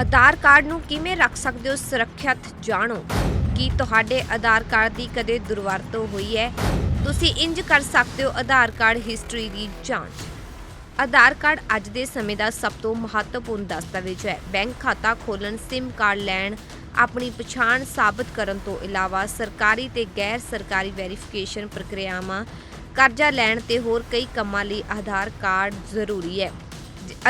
ਆਧਾਰ card ਨੂੰ ਕਿਵੇਂ ਰੱਖ ਸਕਦੇ ਹੋ, ਸੁਰੱਖਿਅਤ ਜਾਣੋ। ਕੀ ਤੁਹਾਡੇ ਆਧਾਰ ਕਾਰਡ ਦੀ ਕਦੇ ਦੁਰਵਰਤੋਂ ਹੋਈ ਹੈ? ਤੁਸੀਂ ਇੰਜ ਕਰ ਸਕਦੇ ਹੋ ਆਧਾਰ ਕਾਰਡ ਹਿਸਟਰੀ ਦੀ ਜਾਂਚ। ਆਧਾਰ ਕਾਰਡ ਅੱਜ ਦੇ ਸਮੇਂ ਦਾ ਸਭ ਤੋਂ ਮਹੱਤਵਪੂਰਨ ਦਸਤਾਵੇਜ਼ ਹੈ। ਬੈਂਕ ਖਾਤਾ ਖੋਲ੍ਹਣ, ਸਿਮ ਕਾਰਡ ਲੈਣ, ਆਪਣੀ ਪਛਾਣ ਸਾਬਤ ਕਰਨ ਤੋਂ ਇਲਾਵਾ ਸਰਕਾਰੀ ਤੇ ਗੈਰ ਸਰਕਾਰੀ ਵੈਰੀਫਿਕੇਸ਼ਨ ਪ੍ਰਕਿਰਿਆਵਾਂ, ਕਰਜ਼ਾ ਲੈਣ ਤੇ ਹੋਰ ਕਈ ਕੰਮਾਂ ਲਈ ਆਧਾਰ ਕਾਰਡ ਜ਼ਰੂਰੀ ਹੈ।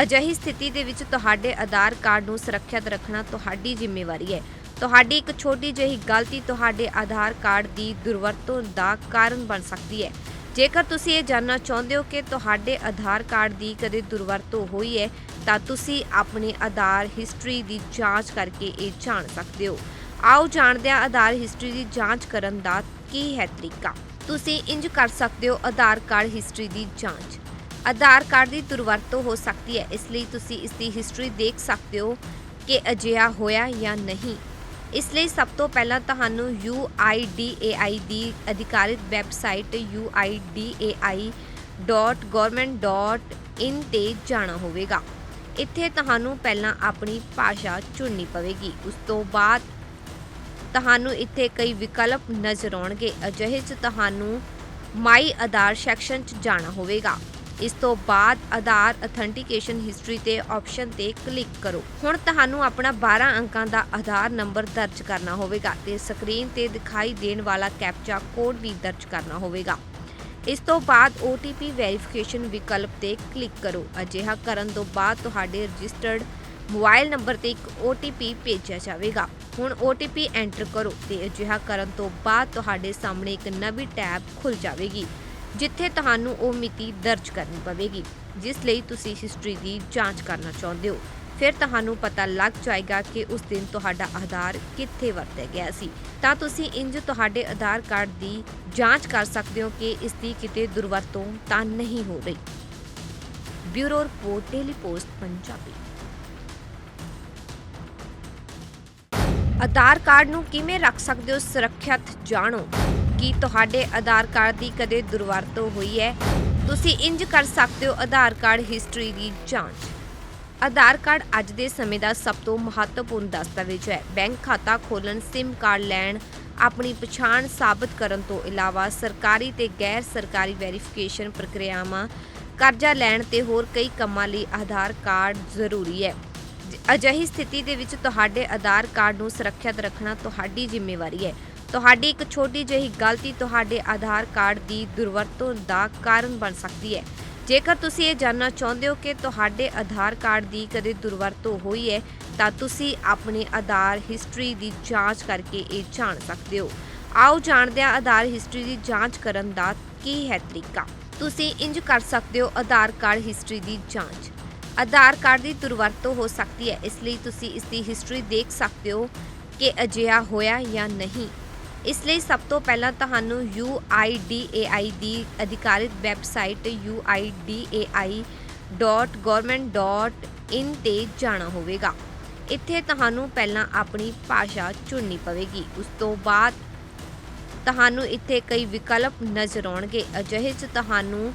ਅਜਿਹੀ ਸਥਿਤੀ ਦੇ ਵਿੱਚ ਤੁਹਾਡੇ ਆਧਾਰ ਕਾਰਡ ਨੂੰ ਸੁਰੱਖਿਅਤ ਰੱਖਣਾ ਤੁਹਾਡੀ ਜ਼ਿੰਮੇਵਾਰੀ ਹੈ। ਤੁਹਾਡੀ ਇੱਕ ਛੋਟੀ ਜਿਹੀ ਗਲਤੀ ਤੁਹਾਡੇ ਆਧਾਰ ਕਾਰਡ ਦੀ ਦੁਰਵਰਤੋਂ ਦਾ ਕਾਰਨ ਬਣ ਸਕਦੀ ਹੈ। ਜੇਕਰ ਤੁਸੀਂ ਇਹ ਜਾਣਨਾ ਚਾਹੁੰਦੇ ਹੋ ਕਿ ਤੁਹਾਡੇ ਆਧਾਰ ਕਾਰਡ ਦੀ ਕਦੇ ਦੁਰਵਰਤੋਂ ਹੋਈ ਹੈ, ਤਾਂ ਤੁਸੀਂ ਆਪਣੀ ਆਧਾਰ ਹਿਸਟਰੀ ਦੀ ਜਾਂਚ ਕਰਕੇ ਇਹ ਜਾਣ ਸਕਦੇ ਹੋ। ਆਓ ਜਾਣਦੇ ਹਾਂ ਆਧਾਰ ਹਿਸਟਰੀ ਦੀ ਜਾਂਚ ਕਰਨ ਦਾ ਕੀ ਹੈ ਤਰੀਕਾ? ਤੁਸੀਂ ਇੰਜ ਕਰ ਸਕਦੇ ਹੋ ਆਧਾਰ ਕਾਰਡ ਹਿਸਟਰੀ ਦੀ ਜਾਂਚ। ਆਧਾਰ ਕਾਰਡ ਦੀ ਦੁਰਵਰਤੋਂ ਹੋ ਸਕਦੀ ਹੈ। ਇਸ ਲਈ ਤੁਸੀਂ ਇਸ ਦੀ ਹਿਸਟਰੀ ਦੇਖ ਸਕਦੇ ਹੋ ਕਿ ਅਜਿਹਾ ਹੋਇਆ ਜਾਂ ਨਹੀਂ। ਇਸ ਲਈ ਸਭ ਤੋਂ ਪਹਿਲਾਂ ਤੁਹਾਨੂੰ UIDAI ਦੀ ਅਧਿਕਾਰਿਤ ਵੈਬਸਾਈਟ uidai.government.in ਤੇ ਜਾਣਾ ਹੋਵੇਗਾ। ਇੱਥੇ ਤੁਹਾਨੂੰ ਪਹਿਲਾਂ ਆਪਣੀ ਭਾਸ਼ਾ ਚੁਣਨੀ ਪਵੇਗੀ। ਉਸ ਤੋਂ ਬਾਅਦ ਤੁਹਾਨੂੰ ਇੱਥੇ ਕਈ ਵਿਕਲਪ ਨਜ਼ਰ ਆਉਣਗੇ। ਅਜਿਹੇ 'ਚ ਤੁਹਾਨੂੰ ਮਾਈ ਆਧਾਰ ਸੈਕਸ਼ਨ 'ਚ ਜਾਣਾ ਹੋਵੇਗਾ। ਇਸ ਤੋਂ ਬਾਅਦ ਆਧਾਰ ਅਥੈਂਟੀਕੇਸ਼ਨ ਹਿਸਟਰੀ ਤੇ ਆਪਸ਼ਨ ਤੇ ਕਲਿੱਕ ਕਰੋ। ਹੁਣ ਤੁਹਾਨੂੰ ਆਪਣਾ 12 ਅੰਕਾਂ ਦਾ ਆਧਾਰ ਨੰਬਰ ਦਰਜ ਕਰਨਾ ਹੋਵੇਗਾ ਤੇ ਸਕਰੀਨ ਤੇ ਦਿਖਾਈ ਦੇਣ ਵਾਲਾ ਕੈਪਚਾ ਕੋਡ ਵੀ ਦਰਜ ਕਰਨਾ ਹੋਵੇਗਾ। ਇਸ ਤੋਂ ਬਾਅਦ OTP ਵੈਰੀਫਿਕੇਸ਼ਨ ਵਿਕਲਪ ਤੇ ਕਲਿੱਕ ਕਰੋ। ਅਜਿਹਾ ਕਰਨ ਤੋਂ ਬਾਅਦ ਤੁਹਾਡੇ ਰਜਿਸਟਰਡ ਮੋਬਾਈਲ ਨੰਬਰ ਤੇ ਇੱਕ OTP ਭੇਜਿਆ ਜਾਵੇਗਾ। ਹੁਣ OTP ਐਂਟਰ ਕਰੋ ਤੇ ਅਜਿਹਾ ਕਰਨ ਤੋਂ ਬਾਅਦ ਤੁਹਾਡੇ ਸਾਹਮਣੇ ਇੱਕ ਨਵੀਂ ਟੈਬ ਖੁੱਲ ਜਾਵੇਗੀ। ਜਿੱਥੇ ਤੁਹਾਨੂੰ ਉਹ ਮਿਤੀ ਦਰਜ ਕਰਨੀ ਪਵੇਗੀ, ਜਿਸ ਲਈ ਤੁਸੀਂ ਹਿਸਟਰੀ ਦੀ ਜਾਂਚ ਕਰਨਾ ਚਾਹੁੰਦੇ ਹੋ। ਫਿਰ ਤੁਹਾਨੂੰ ਪਤਾ ਲੱਗ ਜਾਏਗਾ ਕਿ ਉਸ ਦਿਨ ਤੁਹਾਡਾ ਆਧਾਰ ਕਿੱਥੇ ਵਰਤਿਆ ਗਿਆ ਸੀ। ਤਾਂ ਤੁਸੀਂ ਇੰਜ ਤੁਹਾਡੇ ਆਧਾਰ ਕਾਰਡ ਦੀ ਜਾਂਚ ਕਰ ਸਕਦੇ ਹੋ ਕਿ ਇਸ ਦੀ ਕਿਤੇ ਦੁਰਵਰਤੋਂ ਤਾਂ ਨਹੀਂ ਹੋ ਰਹੀ। Bureau report, daily post, Punjabi. Aadhaar card ਨੂੰ ਕਿਵੇਂ ਰੱਖ ਸਕਦੇ ਹੋ, ਸੁਰੱਖਿਅਤ ਜਾਣੋ। ਕੀ ਤੁਹਾਡੇ ਆਧਾਰ ਕਾਰਡ ਦੀ ਕਦੇ ਦੁਰਵਰਤੋਂ ਹੋਈ ਹੈ। ਤੁਸੀਂ ਇੰਜ ਕਰ ਸਕਦੇ ਹੋ ਆਧਾਰ ਕਾਰਡ ਹਿਸਟਰੀ ਦੀ ਜਾਂਚ। ਆਧਾਰ ਕਾਰਡ ਅੱਜ ਦੇ ਸਮੇਂ ਦਾ ਸਭ ਤੋਂ ਮਹੱਤਵਪੂਰਨ ਦਸਤਾਵੇਜ਼ ਹੈ। ਬੈਂਕ ਖਾਤਾ ਖੋਲ੍ਹਣ, ਸਿਮ ਕਾਰਡ ਲੈਣ, ਆਪਣੀ ਪਛਾਣ ਸਾਬਤ ਕਰਨ ਤੋਂ ਇਲਾਵਾ ਸਰਕਾਰੀ ਤੇ ਗੈਰ ਸਰਕਾਰੀ ਵੈਰੀਫਿਕੇਸ਼ਨ ਪ੍ਰਕਿਰਿਆਵਾਂ, ਕਰਜ਼ਾ ਲੈਣ ਤੇ ਹੋਰ ਕਈ ਕੰਮਾਂ ਲਈ ਆਧਾਰ ਕਾਰਡ ਜ਼ਰੂਰੀ ਹੈ। ਅਜਿਹੀ ਸਥਿਤੀ ਦੇ ਵਿੱਚ ਤੁਹਾਡੇ ਆਧਾਰ ਕਾਰਡ ਨੂੰ ਸੁਰੱਖਿਅਤ ਰੱਖਣਾ ਤੁਹਾਡੀ ਜ਼ਿੰਮੇਵਾਰੀ ਹੈ। ਤੁਹਾਡੀ ਇੱਕ ਛੋਟੀ ਜਿਹੀ ਗਲਤੀ ਤੁਹਾਡੇ ਆਧਾਰ ਕਾਰਡ ਦੀ ਦੁਰਵਰਤੋਂ ਦਾ ਕਾਰਨ ਬਣ ਸਕਦੀ ਹੈ। ਜੇਕਰ ਤੁਸੀਂ ਇਹ ਜਾਣਨਾ ਚਾਹੁੰਦੇ ਹੋ ਕਿ ਤੁਹਾਡੇ ਆਧਾਰ ਕਾਰਡ ਦੀ ਕਦੇ ਦੁਰਵਰਤੋਂ ਹੋਈ ਹੈ, ਤਾਂ ਤੁਸੀਂ ਆਪਣੀ ਆਧਾਰ ਹਿਸਟਰੀ ਦੀ ਜਾਂਚ ਕਰਕੇ ਇਹ ਜਾਣ ਸਕਦੇ ਹੋ। ਆਓ ਜਾਣਦੇ ਹਾਂ ਆਧਾਰ ਹਿਸਟਰੀ ਦੀ ਜਾਂਚ ਕਰਨ ਦਾ ਕੀ ਹੈ ਤਰੀਕਾ। ਤੁਸੀਂ ਇੰਜ ਕਰ ਸਕਦੇ ਹੋ ਆਧਾਰ ਕਾਰਡ ਹਿਸਟਰੀ ਦੀ ਜਾਂਚ। ਆਧਾਰ ਕਾਰਡ ਦੀ ਦੁਰਵਰਤੋਂ ਹੋ ਸਕਦੀ ਹੈ, ਇਸ ਲਈ ਤੁਸੀਂ ਇਸ ਦੀ ਹਿਸਟਰੀ ਦੇਖ ਸਕਦੇ ਹੋ ਕਿ ਅਜਿਹਾ ਹੋਇਆ ਜਾਂ ਨਹੀਂ। ਇਸ ਲਈ ਸਭ ਤੋਂ ਪਹਿਲਾਂ ਤੁਹਾਨੂੰ UIDAI ਦੀ ਅਧਿਕਾਰਿਤ ਵੈਬਸਾਈਟ uidai.government.in ਤੇ ਜਾਣਾ ਹੋਵੇਗਾ। ਇੱਥੇ ਤੁਹਾਨੂੰ ਪਹਿਲਾਂ ਆਪਣੀ ਭਾਸ਼ਾ ਚੁਣਨੀ ਪਵੇਗੀ। ਉਸ ਤੋਂ ਬਾਅਦ ਤੁਹਾਨੂੰ ਇੱਥੇ ਕਈ ਵਿਕਲਪ ਨਜ਼ਰ ਆਉਣਗੇ। ਅਜਿਹੇ 'ਚ ਤੁਹਾਨੂੰ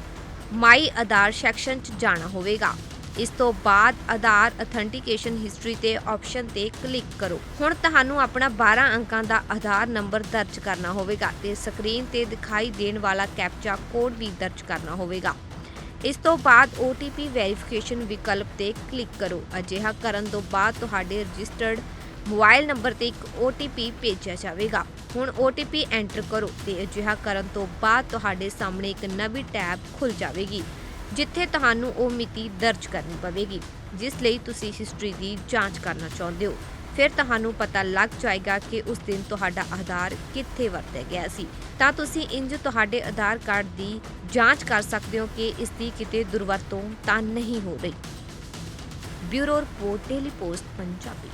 ਮਾਈ ਆਧਾਰ ਸੈਕਸ਼ਨ 'ਚ ਜਾਣਾ ਹੋਵੇਗਾ। ਇਸ ਤੋਂ ਬਾਅਦ ਆਧਾਰ ਅਥੈਂਟੀਕੇਸ਼ਨ ਹਿਸਟਰੀ ਤੇ ਆਪਸ਼ਨ ਤੇ ਕਲਿੱਕ ਕਰੋ। ਹੁਣ ਤੁਹਾਨੂੰ ਆਪਣਾ 12 ਅੰਕਾਂ ਦਾ ਆਧਾਰ ਨੰਬਰ ਦਰਜ ਕਰਨਾ ਹੋਵੇਗਾ ਤੇ ਸਕਰੀਨ ਤੇ ਦਿਖਾਈ ਦੇਣ ਵਾਲਾ ਕੈਪਚਾ ਕੋਡ ਵੀ ਦਰਜ ਕਰਨਾ ਹੋਵੇਗਾ। ਇਸ ਤੋਂ ਬਾਅਦ OTP ਵੈਰੀਫਿਕੇਸ਼ਨ ਵਿਕਲਪ ਤੇ ਕਲਿੱਕ ਕਰੋ। ਅਜਿਹਾ ਕਰਨ ਤੋਂ ਬਾਅਦ ਤੁਹਾਡੇ ਰਜਿਸਟਰਡ ਮੋਬਾਈਲ ਨੰਬਰ ਤੇ ਇੱਕ OTP ਭੇਜਿਆ ਜਾਵੇਗਾ। ਹੁਣ OTP ਐਂਟਰ ਕਰੋ ਤੇ ਅਜਿਹਾ ਕਰਨ ਤੋਂ ਬਾਅਦ ਤੁਹਾਡੇ ਸਾਹਮਣੇ ਇੱਕ ਨਵੀਂ ਟੈਬ ਖੁੱਲ ਜਾਵੇਗੀ। ਜਿੱਥੇ ਤੁਹਾਨੂੰ ਉਹ ਮਿਤੀ ਦਰਜ ਕਰਨੀ ਪਵੇਗੀ, ਜਿਸ ਲਈ ਤੁਸੀਂ ਹਿਸਟਰੀ ਦੀ ਜਾਂਚ ਕਰਨਾ ਚਾਹੁੰਦੇ ਹੋ। ਫਿਰ ਤੁਹਾਨੂੰ ਪਤਾ ਲੱਗ ਜਾਏਗਾ ਕਿ ਉਸ ਦਿਨ ਤੁਹਾਡਾ ਆਧਾਰ ਕਿੱਥੇ ਵਰਤਿਆ ਗਿਆ ਸੀ। ਤਾਂ ਤੁਸੀਂ ਇੰਜ ਤੁਹਾਡੇ ਆਧਾਰ ਕਾਰਡ ਦੀ ਜਾਂਚ ਕਰ ਸਕਦੇ ਹੋ ਕਿ ਇਸ ਦੀ ਕਿਤੇ ਦੁਰਵਰਤੋਂ ਤਾਂ ਨਹੀਂ ਹੋ ਰਹੀ। Bureau report, daily post, Punjabi.